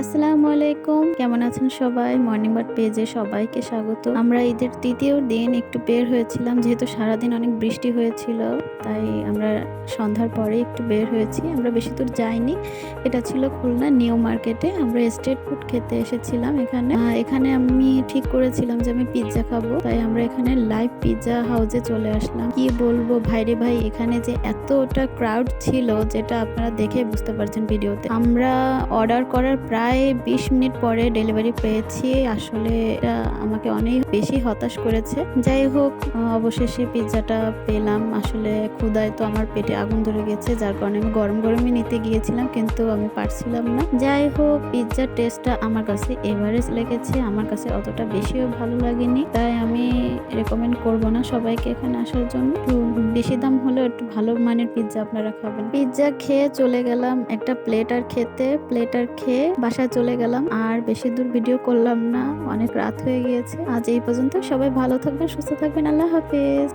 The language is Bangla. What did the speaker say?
আসসালামু আলাইকুম। কেমন আছেন সবাই? মর্নিং বার্ড পেজে সবাইকে স্বাগত। আমরা ঈদের তৃতীয় দিন একটু বের হয়েছিলাম, যেহেতু সারাদিন অনেক বৃষ্টি হয়েছিল, তাই আমরা সন্ধ্যার পরে একটু বের হয়েছি। আমরা বেশি দূর যাইনি। এটা ছিল খুলনা নিউ মার্কেটে। আমরা স্ট্রিট ফুড খেতে এসেছিলাম এখানে। এখানে আমি ঠিক করেছিলাম যে আমি পিৎজা খাব। তাই আমরা এখানে লাইভ পিৎজা হাউসে চলে আসলাম। কি বলব ভাইরে ভাই, এখানে যে এতটা ক্রাউড ছিল, যেটা আপনারা দেখে বুঝতে পারছেন ভিডিওতে। আমরা অর্ডার করার প্রায় বিশ মিনিট পরে ডেলিভারি পেয়েছি। আসলে আমাকে অনেক বেশি হতাশ করেছে। যাই হোক অবশেষে পিৎজাটা পেলাম। আসলে ক্ষুদায় তো আমার পেটে আগুন ধরে গেছে, যার কারণে আমি গরম গরমই নিতে গিয়েছিলাম, কিন্তু আমি পারছিলাম না। যাই হোক, পিৎজার টেস্টটা আমার কাছে এভারেজ লেগেছে। আমার কাছে অতটা বেশিও ভালো লাগেনি। তাই আমি রেকমেন্ড করব না সবাইকে এখানে আসার জন্য। বেশি দাম হলেও একটু ভালো মানের পিৎজা আপনারা খাবেন। পিৎজা খেয়ে চলে গেলাম একটা প্লেট আর খেতে। প্লেট আর খেয়ে বাসায় চলে গেলাম। আর বেশি দূর ভিডিও করলাম না। অনেক রাত হয়ে গিয়েছে। আজ এই পর্যন্ত সবাই ভালো থাকবেন, সুস্থ থাকবেন। আল্লাহ হাফেজ।